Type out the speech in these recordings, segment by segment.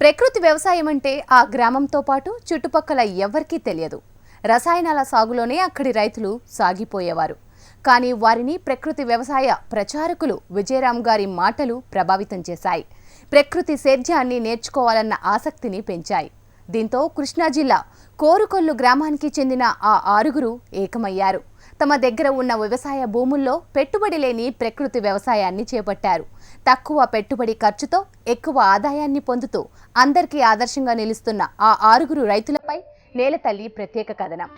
ప్రకృతి వ్యవసాయం అంటే ఆ గ్రామంతో పాటు చుట్టుపక్కల ఎవ్వరికీ తెలియదు. రసాయనాల సాగులోనే అక్కడి రైతులు సాగిపోయేవారు. కానీ వారిని ప్రకృతి వ్యవసాయ ప్రచారకులు విజయరామ్ గారి మాటలు ప్రభావితం చేశాయి. ప్రకృతి సేద్యాన్ని నేర్చుకోవాలన్న ఆసక్తిని పెంచాయి. దీంతో కృష్ణా జిల్లా కోరుకొల్లు గ్రామానికి చెందిన ఆ ఆరుగురు ఏకమయ్యారు. తమ దగ్గర ఉన్న వ్యవసాయ భూముల్లో పెట్టుబడి లేని ప్రకృతి వ్యవసాయాన్ని చేపట్టారు. తక్కువ పెట్టుబడి ఖర్చుతో ఎక్కువ ఆదాయాన్ని పొందుతూ అందరికీ ఆదర్శంగా నిలుస్తున్న ఆ ఆరుగురు రైతులపై నేలతల్లి ప్రత్యేక కథనం.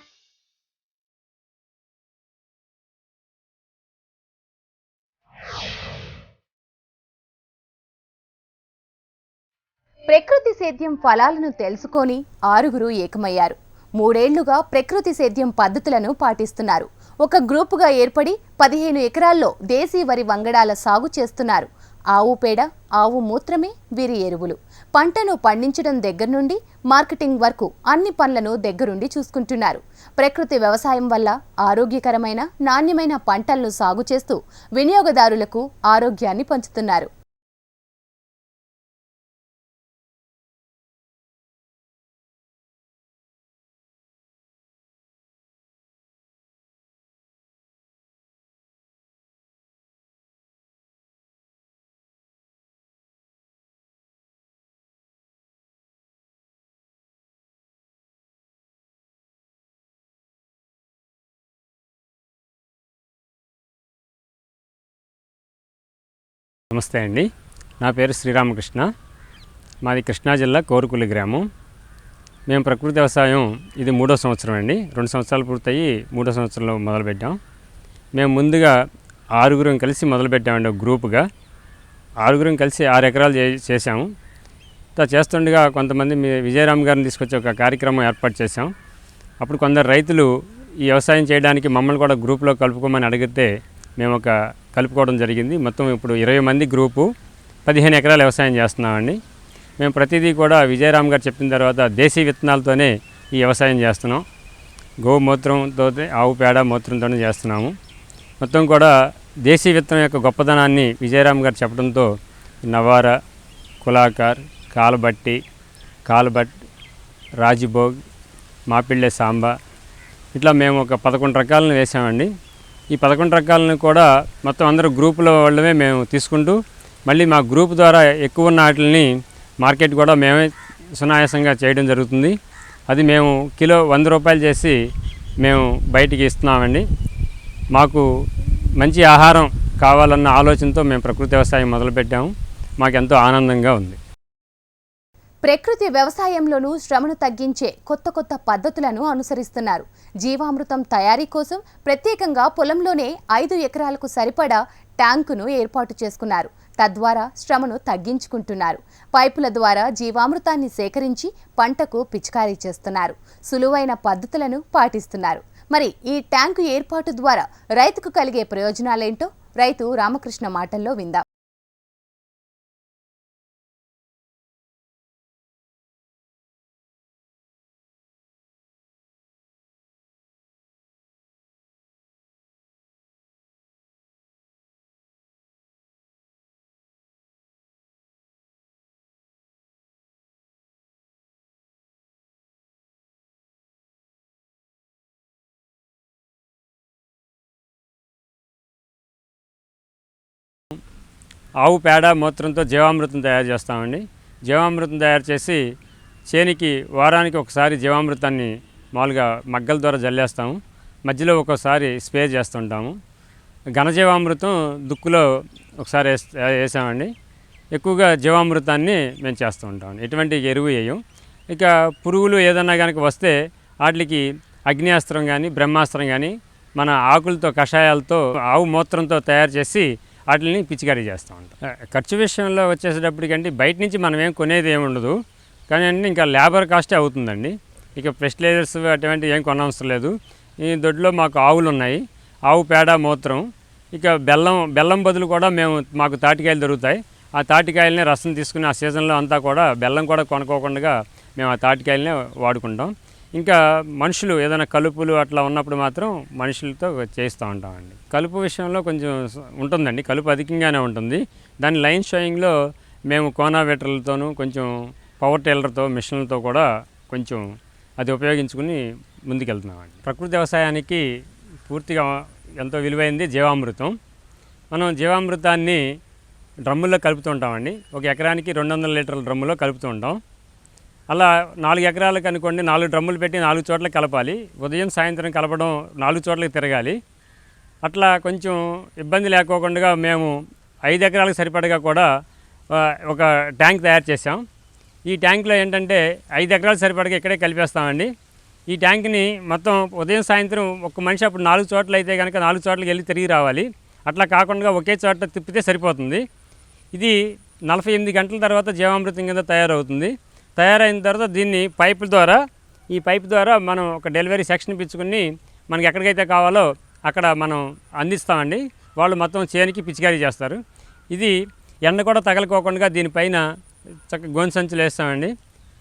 ప్రకృతి సేద్యం ఫలాలను తెలుసుకొని ఆరుగురు ఏకమయ్యారు. మూడేళ్ళుగా ప్రకృతి సేద్యం పద్ధతులను పాటిస్తున్నారు. ఒక గ్రూపుగా ఏర్పడి పదిహేను ఎకరాల్లో దేశీ వరి వంగడాల సాగు చేస్తున్నారు. ఆవు పేడ ఆవు మూత్రమే వీరి ఎరువులు. పంటను పండించడం దగ్గర నుండి మార్కెటింగ్ వరకు అన్ని పనులను దగ్గరుండి చూసుకుంటున్నారు. ప్రకృతి వ్యవసాయం వల్ల ఆరోగ్యకరమైన నాణ్యమైన పంటలను సాగు చేస్తూ వినియోగదారులకు ఆరోగ్యాన్ని పంచుతున్నారు. నమస్తే అండి. నా పేరు శ్రీరామకృష్ణ. మాది కృష్ణా జిల్లా కోరుకుల్లి గ్రామం. మేము ప్రకృతి వ్యవసాయం ఇది మూడో సంవత్సరం అండి. రెండు సంవత్సరాలు పూర్తయి మూడో సంవత్సరంలో మొదలుపెట్టాం. మేము ముందుగా ఆరుగురం కలిసి మొదలుపెట్టామండి ఒక గ్రూపుగా. ఆరుగురం కలిసి ఆరు ఎకరాలు చే చేశాము. చేస్తుండగా కొంతమంది మీ విజయరామ్ గారిని తీసుకొచ్చి ఒక కార్యక్రమం ఏర్పాటు చేశాం. అప్పుడు కొందరు రైతులు ఈ వ్యవసాయం చేయడానికి మమ్మల్ని కూడా గ్రూప్లో కలుపుకోమని అడిగితే మేము ఒక కలుపుకోవడం జరిగింది. మొత్తం ఇప్పుడు ఇరవై మంది గ్రూపు పదిహేను ఎకరాలు వ్యవసాయం చేస్తున్నామండి. మేము ప్రతిదీ కూడా విజయరామ్ గారు చెప్పిన తర్వాత దేశీ విత్తనాలతోనే ఈ వ్యవసాయం చేస్తున్నాం. గోమూత్రంతో ఆవు పేడ మూత్రంతోనే చేస్తున్నాము. మొత్తం కూడా దేశీ విత్తనం యొక్క గొప్పదనాన్ని విజయరామ్ గారు చెప్పడంతో నవార కులాకార్ కాలబట్టి కాలబట్ రాజిభోగ్ మాపిళ్ళే సాంబా ఇట్లా మేము ఒక పదకొండు రకాలను వేసామండి. ఈ పదకొండు రకాలను కూడా మొత్తం అందరూ గ్రూపుల వాళ్ళమే మేము తీసుకుంటూ మళ్ళీ మా గ్రూప్ ద్వారా ఎక్కువ ఉన్న వాటిని మార్కెట్ కూడా మేమే సునాయాసంగా చేయడం జరుగుతుంది. అది మేము కిలో వంద రూపాయలు చేసి మేము బయటికి ఇస్తున్నామండి. మాకు మంచి ఆహారం కావాలన్న ఆలోచనతో మేము ప్రకృతి వ్యవసాయం మొదలుపెట్టాము. మాకు ఎంతో ఆనందంగా ఉంది. ప్రకృతి వ్యవసాయంలోనూ శ్రమను తగ్గించే కొత్త కొత్త పద్ధతులను అనుసరిస్తున్నారు. జీవామృతం తయారీ కోసం ప్రత్యేకంగా పొలంలోనే ఐదు ఎకరాలకు సరిపడా ట్యాంకును ఏర్పాటు చేసుకున్నారు. తద్వారా శ్రమను తగ్గించుకుంటున్నారు. పైపుల ద్వారా జీవామృతాన్ని సేకరించి పంటకు పిచికారీ చేస్తున్నారు. సులువైన పద్ధతులను పాటిస్తున్నారు. మరి ఈ ట్యాంకు ఏర్పాటు ద్వారా రైతుకు కలిగే ప్రయోజనాలేంటో? రైతు రామకృష్ణ మాటల్లో విందాం. ఆవు పేడ మూత్రంతో జీవామృతం తయారు చేస్తామండి. జీవామృతం తయారు చేసి చేనికి వారానికి ఒకసారి జీవామృతాన్ని మామూలుగా మగ్గల ద్వారా జల్లేస్తాము. మధ్యలో ఒక్కోసారి స్ప్రే చేస్తుంటాము. ఘనజీవామృతం దుక్కులో ఒకసారి వేస్ వేసామండి. ఎక్కువగా జీవామృతాన్ని మేము చేస్తూ ఉంటాం. ఎటువంటి ఎరువు వేయం. ఇక పురుగులు ఏదన్నా కనుక వస్తే వాటికి అగ్నియాస్త్రం కానీ బ్రహ్మాస్త్రం కానీ మన ఆకులతో కషాయాలతో ఆవు మూత్రంతో తయారు చేసి వాటిని పిచికారీ చేస్తూ ఉంటాం. ఖర్చు విషయంలో వచ్చేసేటప్పటికంటే బయట నుంచి మనం ఏం కొనేది ఏమి ఉండదు. కానీ అంటే ఇంకా లేబర్ కాస్టే అవుతుందండి. ఇక ఫెస్టిలైజర్స్ అటువంటి ఏం కొనవసరం లేదు. ఈ దొడ్లో మాకు ఆవులు ఉన్నాయి. ఆవు పేడ మూత్రం. ఇక బెల్లం బెల్లం బదులు కూడా మేము మాకు తాటికాయలు దొరుకుతాయి. ఆ తాటికాయలనే రసం తీసుకుని ఆ సీజన్లో అంతా కూడా బెల్లం కూడా కొనుక్కోకుండా మేము ఆ తాటికాయలనే వాడుకుంటాం. ఇంకా మనుషులు ఏదైనా కలుపులు అట్లా ఉన్నప్పుడు మాత్రం మనుషులతో చేస్తూ ఉంటామండి. కలుపు విషయంలో కొంచెం ఉంటుందండి. కలుపు అధికంగానే ఉంటుంది. దాని లైన్ షోయింగ్లో మేము కోనావెటర్లతోనూ కొంచెం పవర్ టైలర్తో మిషన్లతో కూడా కొంచెం అది ఉపయోగించుకుని ముందుకెళ్తున్నామండి. ప్రకృతి వ్యవసాయానికి పూర్తిగా ఎంతో విలువైంది జీవామృతం. మనం జీవామృతాన్ని డ్రమ్ముల్లో కలుపుతూ ఉంటామండి. ఒక ఎకరానికి రెండు వందల లీటర్ల డ్రమ్ములో కలుపుతూ ఉంటాం. అలా నాలుగు ఎకరాలకు అనుకోండి నాలుగు డ్రమ్ములు పెట్టి నాలుగు చోట్ల కలపాలి. ఉదయం సాయంత్రం కలపడం నాలుగు చోట్లకి తిరగాలి. అట్లా కొంచెం ఇబ్బంది లేకోకుండా మేము ఐదు ఎకరాలకు సరిపడగా కూడా ఒక ట్యాంక్ తయారు చేసాం ఈ ట్యాంక్లో ఏంటంటే ఐదు ఎకరాలు సరిపడగా ఇక్కడే కలిపేస్తామండి. ఈ ట్యాంక్ని మొత్తం ఉదయం సాయంత్రం ఒక మనిషి అప్పుడు నాలుగు చోట్ల అయితే కనుక నాలుగు చోట్లకి వెళ్ళి తిరిగి రావాలి. అట్లా కాకుండా ఒకే చోట తిప్పితే సరిపోతుంది. ఇది నలభై ఎనిమిది గంటల తర్వాత జీవామృతం కింద తయారవుతుంది. తయారైన తర్వాత దీన్ని పైపుల ద్వారా ఈ పైప్ ద్వారా మనం ఒక డెలివరీ సెక్షన్ పిచ్చుకుని మనకి ఎక్కడికైతే కావాలో అక్కడ మనం అందిస్తామండి. వాళ్ళు మొత్తం చేనికి పిచికారీ చేస్తారు. ఇది ఎండ కూడా తగలకోకుండా దీనిపైన చక్క గోను సంచులు వేస్తామండి.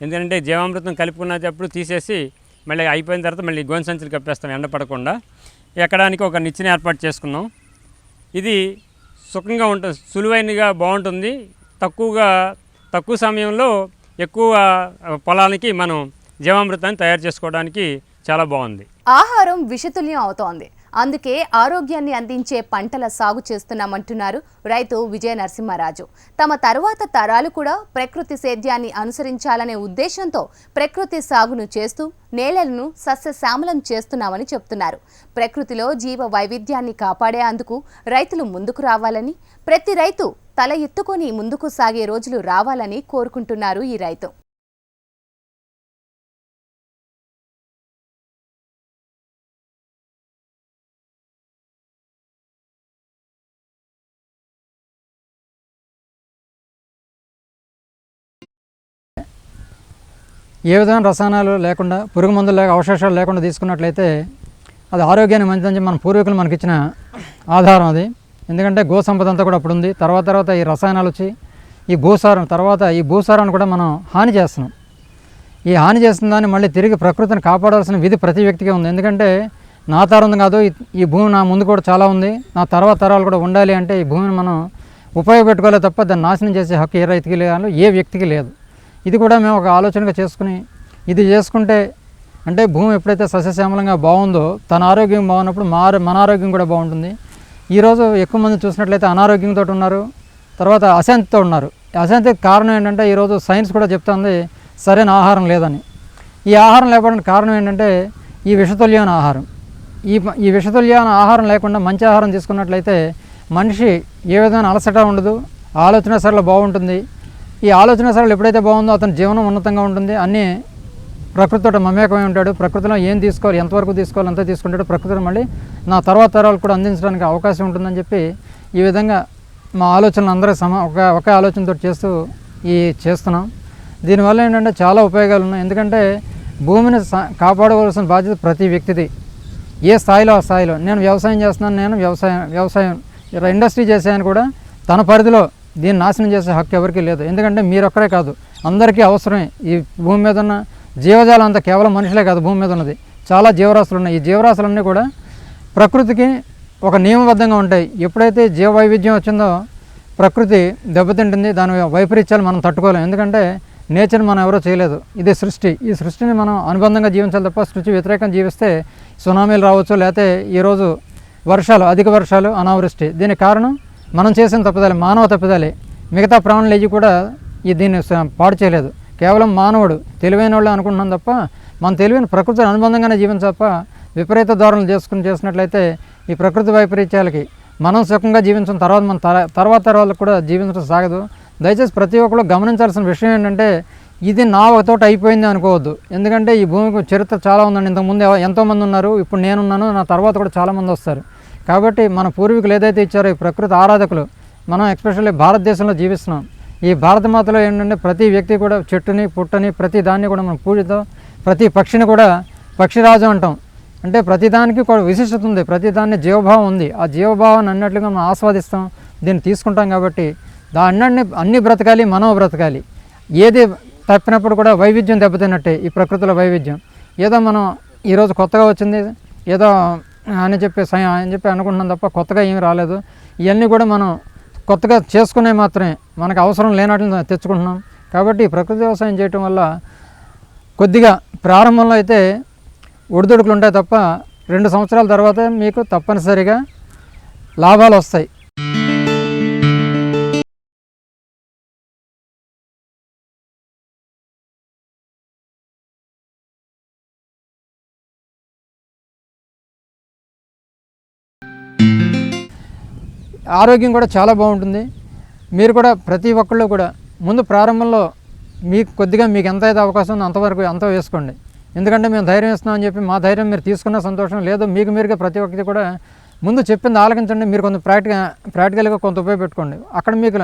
ఎందుకంటే జీవామృతం కలుపుకున్నప్పుడు తీసేసి మళ్ళీ అయిపోయిన తర్వాత మళ్ళీ గోను సంచులు కప్పేస్తాం ఎండ పడకుండా. ఎక్కడానికి ఒక నిచ్చెన ఏర్పాటు చేసుకున్నాం. ఇది సుఖంగా ఉంటుంది సులువైనగా బాగుంటుంది. తక్కువగా తక్కువ సమయంలో ఎక్కువ పొలానికి మనం జీవామృతాన్ని తయారు చేసుకోవడానికి చాలా బాగుంది. ఆహారం విషతుల్యం అవుతోంది. అందుకే ఆరోగ్యాన్ని అందించే పంటల సాగు చేస్తున్నామంటున్నారు రైతు విజయ నరసింహారాజు. తమ తరువాత తరాలు కూడా ప్రకృతి సేద్యాన్ని అనుసరించాలనే ఉద్దేశంతో ప్రకృతి సాగును చేస్తూ నేలలను సస్యశ్యామలం చేస్తున్నామని చెప్తున్నారు. ప్రకృతిలో జీవ వైవిధ్యాన్ని కాపాడే అందుకు రైతులు ముందుకు రావాలని ప్రతి రైతు తల ఎత్తుకొని ముందుకు సాగే రోజులు రావాలని కోరుకుంటున్నారు ఈ రైతు. ఏ విధమైన రసాయనాలు లేకుండా పురుగు మందులు లేక అవశేషాలు లేకుండా తీసుకున్నట్లయితే అది ఆరోగ్యానికి మంచిదని మన పూర్వీకులు మనకి ఇచ్చిన ఆధారం అది. ఎందుకంటే గో సంపద అంతా కూడా అప్పుడు ఉంది తర్వాత తర్వాత ఈ రసాయనాలు వచ్చి ఈ భూసారం తర్వాత ఈ భూసారాన్ని కూడా మనం హాని చేస్తున్నాం. ఈ హాని చేసిన దాన్ని మళ్ళీ తిరిగి ప్రకృతిని కాపాడాల్సిన విధి ప్రతి వ్యక్తికి ఉంది. ఎందుకంటే నా తరం కాదు ఈ- ఈ భూమి నా ముందు కూడా చాలా ఉంది. నా తర్వాత తరాలు కూడా ఉండాలి అంటే ఈ భూమిని మనం ఉపయోగపెట్టుకోలే తప్ప దాన్ని నాశనం చేసే హక్కు ఏ రైతుకి లేదు ఏ వ్యక్తికి లేదు. ఇది కూడా మేము ఒక ఆలోచనగా చేసుకుని ఇది చేసుకుంటే అంటే భూమి ఎప్పుడైతే సస్యశ్యామలంగా బాగుందో తన ఆరోగ్యం బాగున్నప్పుడు మా మన ఆరోగ్యం కూడా బాగుంటుంది. ఈరోజు ఎక్కువ మంది చూసినట్లయితే అనారోగ్యంతో ఉన్నారు తర్వాత అశాంతితో ఉన్నారు. అశాంతికి కారణం ఏంటంటే ఈరోజు సైన్స్ కూడా చెప్తుంది సరైన ఆహారం లేదని. ఈ ఆహారం లేకపోవడానికి కారణం ఏంటంటే ఈ విషతుల్యమైన ఆహారం. ఈ ఈ విషతుల్యమైన ఆహారం లేకుండా మంచి ఆహారం తీసుకున్నట్లయితే మనిషి ఏ విధమైన అలసట ఉండదు ఆలోచన సరళ బాగుంటుంది. ఈ ఆలోచన సరళ ఎప్పుడైతే బాగుందో అతని జీవనం ఉన్నతంగా ఉంటుంది. అన్నీ ప్రకృతితో మమేకమై ఉంటాడు. ప్రకృతిలో ఏం తీసుకోవాలి ఎంతవరకు తీసుకోవాలి అంత తీసుకుంటాడు ప్రకృతిని మళ్ళీ నా తర్వాత తరాలు కూడా అందించడానికి అవకాశం ఉంటుందని చెప్పి ఈ విధంగా మా ఆలోచనలు అందరూ సమ ఒక ఒకే ఆలోచనతో చేస్తూ ఈ చేస్తున్నాం. దీనివల్ల ఏంటంటే చాలా ఉపయోగాలు ఉన్నాయి. ఎందుకంటే భూమిని కాపాడవలసిన బాధ్యత ప్రతి వ్యక్తిది. ఏ స్థాయిలో ఆ స్థాయిలో. నేను వ్యవసాయం చేస్తున్నాను నేను వ్యవసాయం వ్యవసాయం ఇండస్ట్రీ చేసాను కూడా తన పరిధిలో దీన్ని నాశనం చేసే హక్కు ఎవరికీ లేదు. ఎందుకంటే మీరొక్కరే కాదు అందరికీ అవసరమే. ఈ భూమి మీద ఉన్న జీవజాలం అంతా కేవలం మనుషులే కాదు భూమి మీద ఉన్నది. చాలా జీవరాశులు ఉన్నాయి. ఈ జీవరాశులన్నీ కూడా ప్రకృతికి ఒక నియమబద్ధంగా ఉంటాయి. ఎప్పుడైతే జీవ వైవిధ్యం వచ్చిందో ప్రకృతి దెబ్బతింటుంది. దాని వైపరీత్యాలు మనం తట్టుకోలేం. ఎందుకంటే నేచర్ మనం ఎవరో చేయలేదు. ఇది సృష్టి. ఈ సృష్టిని మనం అనుబంధంగా జీవించాలి తప్ప సృష్టి వ్యతిరేకంగా జీవిస్తే సునామీలు రావచ్చు లేకపోతే ఈరోజు వర్షాలు అధిక వర్షాలు అనావృష్టి. దీనికి కారణం మనం చేసిన తప్పుదలే మానవ తప్పుదలే. మిగతా ప్రాణులు ఏవి కూడా ఈ దీన్ని పాడు చేయలేదు. కేవలం మానవుడు తెలివైన వాళ్ళు అనుకుంటున్నాం తప్ప మన తెలివిని ప్రకృతిని అనుబంధంగానే జీవించ తప్ప విపరీత ధోరణులు చేసుకుని చేసినట్లయితే ఈ ప్రకృతి వైపరీత్యాలకి మనం సుఖంగా జీవించిన తర్వాత మన తర్వాత తర్వాత కూడా జీవించడం సాగదు. దయచేసి ప్రతి ఒక్కరు గమనించాల్సిన విషయం ఏంటంటే ఇది నా ఒకతోటి అయిపోయింది అనుకోవద్దు. ఎందుకంటే ఈ భూమికి చరిత్ర చాలా ఉందండి. ఇంతకుముందు ఎంతోమంది ఉన్నారు. ఇప్పుడు నేనున్నాను నా తర్వాత కూడా చాలామంది వస్తారు. కాబట్టి మన పూర్వీకులు ఏదైతే ఇచ్చారో ఈ ప్రకృతి ఆరాధకులు మనం ఎస్పెషల్లీ భారతదేశంలో జీవిస్తున్నాం. ఈ భారత మాతలో ఏంటంటే ప్రతి వ్యక్తి కూడా చెట్టుని పుట్టని ప్రతి దాన్ని కూడా మనం పూజితాం ప్రతి పక్షిని కూడా పక్షిరాజు అంటాం. అంటే ప్రతిదానికి కూడా విశిష్టత ఉంది. ప్రతిదాన్ని జీవభావం ఉంది. ఆ జీవభావాన్ని అన్నట్లుగా మనం ఆస్వాదిస్తాం. దీన్ని తీసుకుంటాం కాబట్టి దాన్ని అన్ని బ్రతకాలి మనం బ్రతకాలి. ఏది తప్పినప్పుడు కూడా వైవిధ్యం దెబ్బతిన్నట్టే ఈ ప్రకృతిలో వైవిధ్యం. ఏదో మనం ఈరోజు కొత్తగా వచ్చింది ఏదో అని చెప్పి సై అని చెప్పి అనుకుంటున్నాం తప్ప కొత్తగా ఏమీ రాలేదు. ఇవన్నీ కూడా మనం కొత్తగా చేసుకునే మాత్రమే మనకు అవసరం లేనట్లు తెచ్చుకుంటున్నాం. కాబట్టి ప్రకృతి వ్యవసాయం చేయటం వల్ల కొద్దిగా ప్రారంభంలో అయితే ఒడిదుడుకులు ఉంటాయి తప్ప రెండు సంవత్సరాల తర్వాత మీకు తప్పనిసరిగా లాభాలు వస్తాయి. ఆరోగ్యం కూడా చాలా బాగుంటుంది. మీరు కూడా ప్రతి ఒక్కళ్ళు కూడా ముందు ప్రారంభంలో మీకు కొద్దిగా మీకు ఎంత అయితే అవకాశం ఉందో అంతవరకు అంత వేసుకోండి. ఎందుకంటే మేము ధైర్యం ఇస్తున్నామని చెప్పి మా ధైర్యం మీరు తీసుకున్న సంతోషం లేదు. మీకు మీరుగా ప్రతి ఒక్కరికి కూడా ముందు చెప్పింది ఆలకించండి. మీరు కొంత ప్రాక్టిక ప్రాక్టికల్గా కొంత ఉపయోగపెట్టుకోండి. అక్కడ మీకు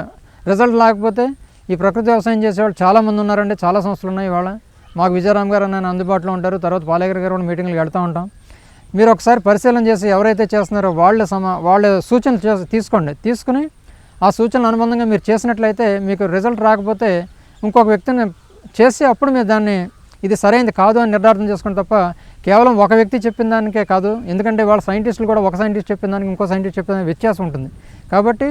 రిజల్ట్ లేకపోతే ఈ ప్రకృతి వ్యవసాయం చేసేవాళ్ళు చాలామంది ఉన్నారండి. చాలా సంస్థలు ఉన్నాయి ఇవాళ. మాకు విజయరామ్ గారు నేను అందుబాటులో ఉంటారు. తర్వాత పాలేకర్ గారు కూడా మీటింగ్లకు వెళ్తూ ఉంటాం. మీరు ఒకసారి పరిశీలన చేసి ఎవరైతే చేస్తున్నారో వాళ్ళ సమ వాళ్ళ సూచనలు చేసి తీసుకోండి. తీసుకుని ఆ సూచనలు అనుబంధంగా మీరు చేసినట్లయితే మీకు రిజల్ట్ రాకపోతే ఇంకొక వ్యక్తిని చేసి అప్పుడు మీరు దాన్ని ఇది సరైనది కాదు అని నిర్ధారణ చేసుకోండి తప్ప కేవలం ఒక వ్యక్తి చెప్పిన దానికే కాదు. ఎందుకంటే వాళ్ళ సైంటిస్టులు కూడా ఒక సైంటిస్ట్ చెప్పిన దానికి ఇంకో సైంటిస్ట్ చెప్పిన దానికి వ్యత్యాసం ఉంటుంది. కాబట్టి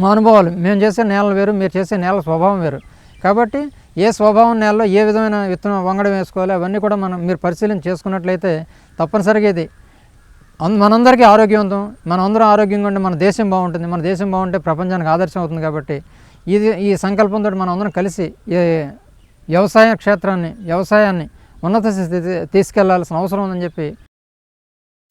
మా అనుభవాలు మేము చేసే నేలలు వేరు మీరు చేసే నేల స్వభావం వేరు. కాబట్టి ఏ స్వభావం నేలలో ఏ విధమైన విత్తనం వంగడం వేసుకోవాలి అవన్నీ కూడా మనం మీరు పరిశీలన చేసుకున్నట్లయితే తప్పనిసరిగా ఇది. మనందరికీ ఆరోగ్యవంతం మన అందరం ఆరోగ్యంగా ఉంటే మన దేశం బాగుంటుంది మన దేశం బాగుంటే ప్రపంచానికి ఆదర్శం అవుతుంది కాబట్టి ఇది ఈ సంకల్పంతో మనం అందరం కలిసి ఈ వ్యవసాయ క్షేత్రాన్ని వ్యవసాయాన్ని ఉన్నత స్థితి తీసుకెళ్ళాల్సిన అవసరం ఉందని చెప్పి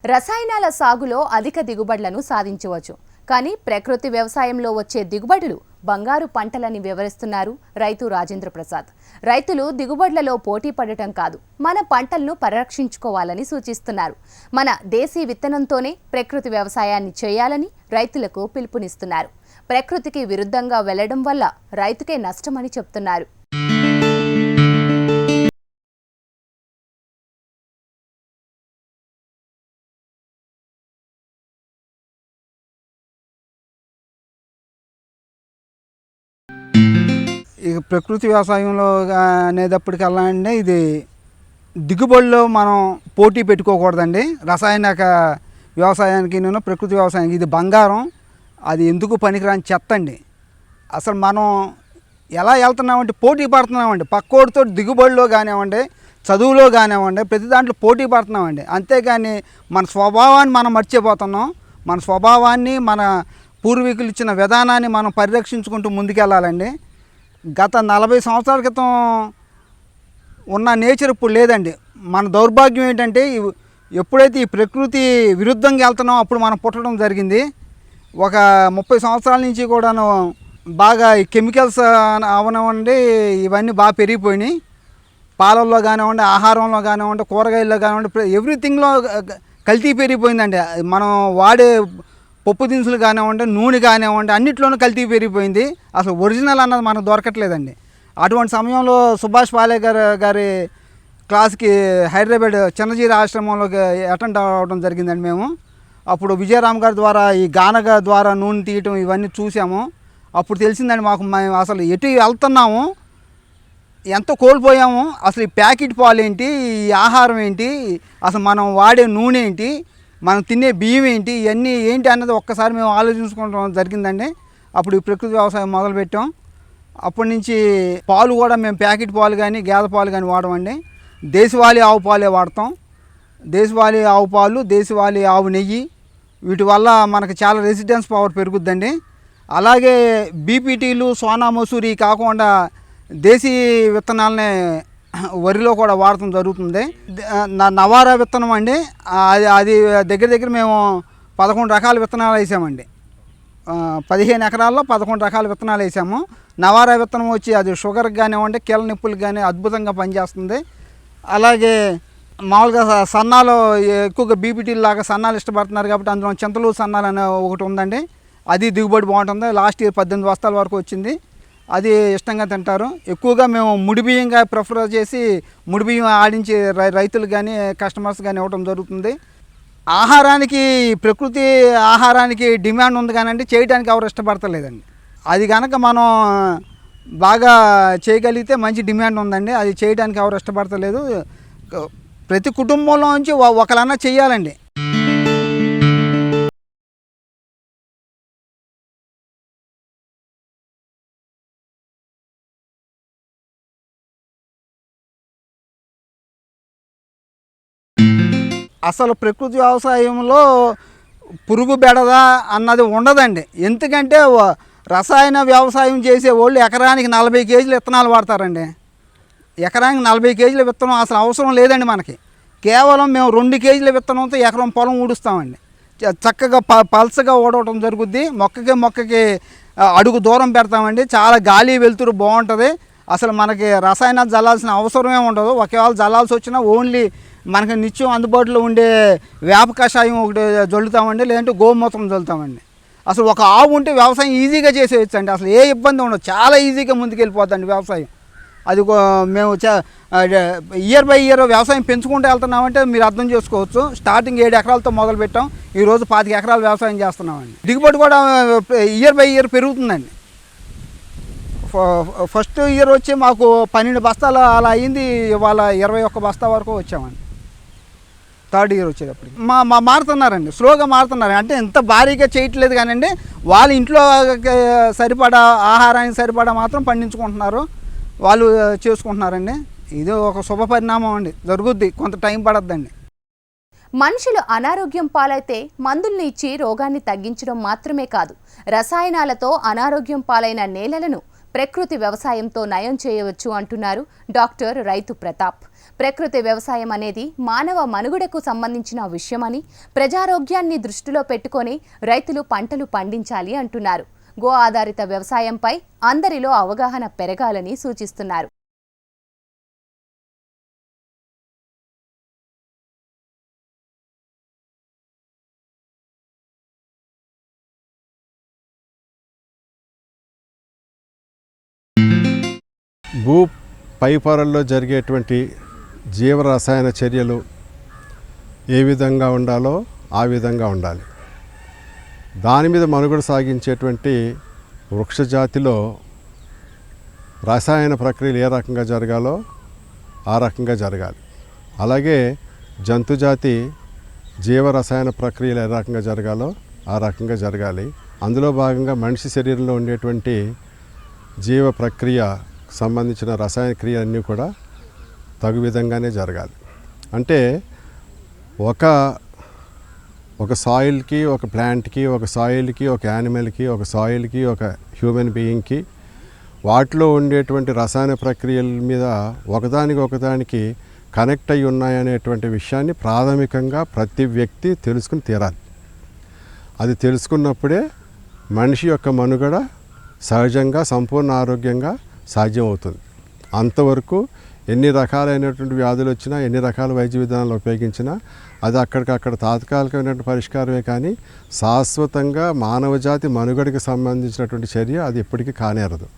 రసాయనాల సాగులో అధిక దిగుబడులను సాధించవచ్చు. కానీ ప్రకృతి వ్యవసాయంలో వచ్చే దిగుబడులు బంగారు పంటలని వివరిస్తున్నారు రైతు రాజేంద్ర ప్రసాద్. రైతులు దిగుబడులలో పోటీ పడటం కాదు మన పంటలను పరిరక్షించుకోవాలని సూచిస్తున్నారు. మన దేశీ విత్తనంతోనే ప్రకృతి వ్యవసాయాన్ని చేయాలని రైతులకు పిలుపునిస్తున్నారు. ప్రకృతికి విరుద్ధంగా వెళ్ళడం వల్ల రైతుకే నష్టమని చెప్తున్నారు. ఇక ప్రకృతి వ్యవసాయంలో అనేటప్పటికల్లా అండి ఇది దిగుబడిలో మనం పోటీ పెట్టుకోకూడదండి. రసాయనిక వ్యవసాయానికి నేను ప్రకృతి వ్యవసాయానికి ఇది బంగారం. అది ఎందుకు పనికిరాని చెత్త అండి. అసలు మనం ఎలా వెళ్తున్నామంటే పోటీ పడుతున్నామండి. పక్కోడితో దిగుబడిలో కానివ్వండి చదువులో కానివ్వండి ప్రతి దాంట్లో పోటీ పడుతున్నామండి. అంతేగాని మన స్వభావాన్ని మనం మర్చిపోతున్నాం. మన స్వభావాన్ని మన పూర్వీకులు ఇచ్చిన విధానాన్ని మనం పరిరక్షించుకుంటూ ముందుకెళ్ళాలండి. గత నలభై సంవత్సరాల క్రితం ఉన్న నేచర్ ఇప్పుడు లేదండి. మన దౌర్భాగ్యం ఏంటంటే ఎప్పుడైతే ఈ ప్రకృతి విరుద్ధంగా వెళ్తున్నామో అప్పుడు మనం పుట్టడం జరిగింది. ఒక ముప్పై సంవత్సరాల నుంచి కూడాను బాగా ఈ కెమికల్స్ అవనివ్వండి ఇవన్నీ బాగా పెరిగిపోయినాయి. పాలల్లో కానివ్వండి ఆహారంలో కానివ్వండి కూరగాయల్లో కానివ్వండి ఎవ్రీథింగ్లో కల్తీ పెరిగిపోయిందండి. మనం వాడే పప్పు దినుసులు కానివ్వండి నూనె కానివ్వండి అన్నిట్లోనూ కల్తీ పెరిగిపోయింది. అసలు ఒరిజినల్ అన్నది మనకు దొరకట్లేదండి. అటువంటి సమయంలో సుభాష్ పాలేకర్ గారి క్లాస్కి హైదరాబాద్ చిన్నజీర ఆశ్రమంలోకి అటెండ్ అవ్వడం జరిగిందండి మేము. అప్పుడు విజయరామ్ గారి ద్వారా ఈ గానగ ద్వారా నూనె తీయటం ఇవన్నీ చూసాము. అప్పుడు తెలిసిందండి మాకు మేము అసలు ఎటు వెళ్తున్నాము ఎంత కోల్పోయాము అసలు ఈ ప్యాకెట్ పాలు ఏంటి ఈ ఆహారం ఏంటి అసలు మనం వాడే నూనె ఏంటి మనం తినే బియ్యం ఏంటి ఇవన్నీ ఏంటి అన్నది ఒక్కసారి మేము ఆలోచించుకోవడం జరిగిందండి. అప్పుడు ఈ ప్రకృతి వ్యవసాయం మొదలుపెట్టాం. అప్పటి నుంచి పాలు కూడా మేము ప్యాకెట్ పాలు కానీ గేదె పాలు కానీ వాడమండి. దేశవాళీ ఆవు పాలే వాడతాం. దేశవాళీ ఆవు పాలు దేశవాళీ ఆవు నెయ్యి వీటి వల్ల మనకు చాలా రెసిడెన్స్ పవర్ పెరుగుద్దండి. అలాగే బీపీటీలు సోనా మసూరి కాకుండా దేశీ విత్తనాలనే వరిలో కూడా వాడటం జరుగుతుంది. నా- నవారా విత్తనం అండి అది అది దగ్గర దగ్గర మేము పదకొండు రకాల విత్తనాలు వేసామండి. పదిహేను ఎకరాల్లో పదకొండు రకాల విత్తనాలు వేసాము. నవారా విత్తనం వచ్చి అది షుగర్కి కానివ్వండి కీళ్ళ నొప్పులకు కానీ అద్భుతంగా పనిచేస్తుంది. అలాగే మామూలుగా సన్నాలు ఎక్కువగా బీపీటీ లాగా సన్నాలు ఇష్టపడుతున్నారు కాబట్టి అందులో చింతలు సన్నాలు అనే ఒకటి ఉందండి. అది దిగుబడి బాగుంటుంది. లాస్ట్ ఇయర్ పద్దెనిమిది బస్తాల వరకు వచ్చింది. అది ఇష్టంగా తింటారు. ఎక్కువగా మేము ముడి బియ్యంగా ప్రిఫర్ చేసి ముడి బియ్యం ఆడించి రై రైతులు కానీ కస్టమర్స్ కానీ ఇవ్వడం జరుగుతుంది. ఆహారానికి ప్రకృతి ఆహారానికి డిమాండ్ ఉంది కానండి చేయడానికి ఎవరు ఇష్టపడతలేదండి. అది కనుక మనం బాగా చేయగలిగితే మంచి డిమాండ్ ఉందండి. అది చేయడానికి ఎవరు ఇష్టపడతలేదు. ప్రతి కుటుంబంలో నుంచి ఒకలన్నా చేయాలండి అసలు ప్రకృతి వ్యవసాయంలో పురుగు బెడదా అన్నది ఉండదండి. ఎందుకంటే రసాయన వ్యవసాయం చేసే వాళ్ళు ఎకరానికి నలభై కేజీలు విత్తనాలు వాడతారండి. ఎకరానికి నలభై కేజీల విత్తనం అసలు అవసరం లేదండి మనకి. కేవలం మేము రెండు కేజీల విత్తనంతో ఎకరం పొలం ఊడుస్తామండి. చ- చక్కగా ప పల్చగా ఊడవటం జరుగుద్ది. మొక్కకి మొక్కకి అడుగు దూరం పెడతామండి. చాలా గాలి వెలుతురు బాగుంటుంది. అసలు మనకి రసాయనాలు జల్లాల్సిన అవసరమే ఉండదు. ఒకవేళ జల్లాల్సి వచ్చినా ఓన్లీ మనకి నిత్యం అందుబాటులో ఉండే వేప కషాయం ఒకటి జల్లుతామండి లేదంటే గోమూత్రం జల్లుతామండి. అసలు ఒక ఆవు ఉంటే వ్యవసాయం ఈజీగా చేసేయచ్చండి. అసలు ఏ ఇబ్బంది ఉండదు. చాలా ఈజీగా ముందుకెళ్ళిపోద్దండి వ్యవసాయం. అది మేము ఇయర్ బై ఇయర్ వ్యవసాయం పెంచుకుంటూ వెళ్తున్నామంటే మీరు అర్థం చేసుకోవచ్చు. స్టార్టింగ్ ఏడు ఎకరాలతో మొదలు పెట్టాం. ఈరోజు పాతిక ఎకరాలు వ్యవసాయం చేస్తున్నామండి. దిగుబడి కూడా ఇయర్ బై ఇయర్ పెరుగుతుందండి. ఫస్ట్ ఇయర్ వచ్చి మాకు పన్నెండు బస్తాలు అలా అయింది. ఇవాళ ఇరవై ఒక్క బస్తా వరకు వచ్చామండి. థర్డ్ ఇయర్ వచ్చేటప్పుడు మా మా మారుతున్నారండి స్లోగా మారుతున్నారు. అంటే ఎంత భారీగా చేయట్లేదు కానండి వాళ్ళ ఇంట్లో సరిపడా ఆహారానికి సరిపడా మాత్రం పండించుకుంటున్నారు వాళ్ళు చేసుకుంటున్నారండి. ఇది ఒక శుభ పరిణామం అండి జరుగుద్ది కొంత టైం పడద్దండి. మనుషులు అనారోగ్యం పాలైతే మందుల్ని ఇచ్చి రోగాన్ని తగ్గించడం మాత్రమే కాదు రసాయనాలతో అనారోగ్యం పాలైన నేలలను ప్రకృతి వ్యవసాయంతో నయం చేయవచ్చు అంటున్నారు డాక్టర్ రైతు ప్రతాప్. ప్రకృతి వ్యవసాయం అనేది మానవ మనుగడకు సంబంధించిన విషయమని ప్రజారోగ్యాన్ని దృష్టిలో పెట్టుకొని రైతులు పంటలు పండించాలి అంటున్నారు. గో ఆధారిత వ్యవసాయంపై అందరిలో అవగాహన పెరగాలని సూచిస్తున్నారు. భూ పైపొరల్లో జరిగేటువంటి జీవరసాయన చర్యలు ఏ విధంగా ఉండాలో ఆ విధంగా ఉండాలి. దాని మీద మనుగడ సాగించేటువంటి వృక్షజాతిలో రసాయన ప్రక్రియలు ఏ రకంగా జరగాలో ఆ రకంగా జరగాలి. అలాగే జంతుజాతి జీవరసాయన ప్రక్రియలు ఏ రకంగా జరగాలో ఆ రకంగా జరగాలి. అందులో భాగంగా మనిషి శరీరంలో ఉండేటువంటి జీవ ప్రక్రియ సంబంధించిన రసాయన క్రియ అన్నీ కూడా తగు విధంగానే జరగాలి. అంటే ఒక ఒక సాయిల్కి ఒక ప్లాంట్కి ఒక సాయిల్కి ఒక యానిమల్కి ఒక సాయిల్కి ఒక హ్యూమన్ బీయింగ్కి వాటిలో ఉండేటువంటి రసాయన ప్రక్రియల మీద ఒకదానికి ఒకదానికి కనెక్ట్ అయి ఉన్నాయనేటువంటి విషయాన్ని ప్రాథమికంగా ప్రతి వ్యక్తి తెలుసుకుని తీరాలి. అది తెలుసుకున్నప్పుడే మనిషి యొక్క మనుగడ సహజంగా సంపూర్ణ ఆరోగ్యంగా సాధ్యమవుతుంది. అంతవరకు ఎన్ని రకాలైనటువంటి వ్యాధులు వచ్చినా ఎన్ని రకాల వైద్య విధానాలు ఉపయోగించినా అది అక్కడికక్కడ తాత్కాలికమైనటువంటి పరిష్కారమే కానీ శాశ్వతంగా మానవజాతి మనుగడకి సంబంధించినటువంటి చర్య అది ఎప్పటికీ కానేరదు.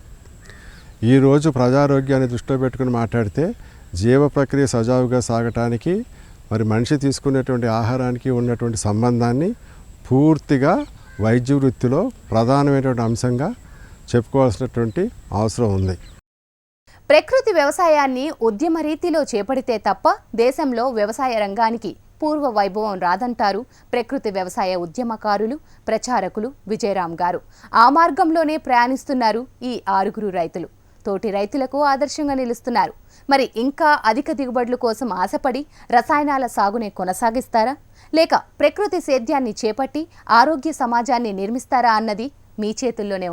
ఈరోజు ప్రజారోగ్యాన్ని దృష్టిలో పెట్టుకుని మాట్లాడితే జీవ ప్రక్రియ సజావుగా సాగటానికి మరి మనిషి తీసుకునేటువంటి ఆహారానికి ఉన్నటువంటి సంబంధాన్ని పూర్తిగా వైద్య వృత్తిలో ప్రధానమైనటువంటి అంశంగా చెప్పుకోవాల్సినటువంటి అవసరం ఉంది. ప్రకృతి వ్యవసాయాన్ని ఉద్యమ రీతిలో చేపడితే తప్ప దేశంలో వ్యవసాయ రంగానికి పూర్వ వైభవం రాదంటారు ప్రకృతి వ్యవసాయ ఉద్యమకారులు ప్రచారకులు విజయరామ్ గారు. ఆ మార్గంలోనే ప్రయాణిస్తున్నారు ఈ ఆరుగురు రైతులు. తోటి రైతులకు ఆదర్శంగా నిలుస్తున్నారు. మరి ఇంకా అధిక దిగుబడుల కోసం ఆశపడి రసాయనాల సాగునే కొనసాగిస్తారా? లేక ప్రకృతి సేద్యాన్ని చేపట్టి ఆరోగ్య సమాజాన్ని నిర్మిస్తారా అన్నది మీ చేతుల్లోనే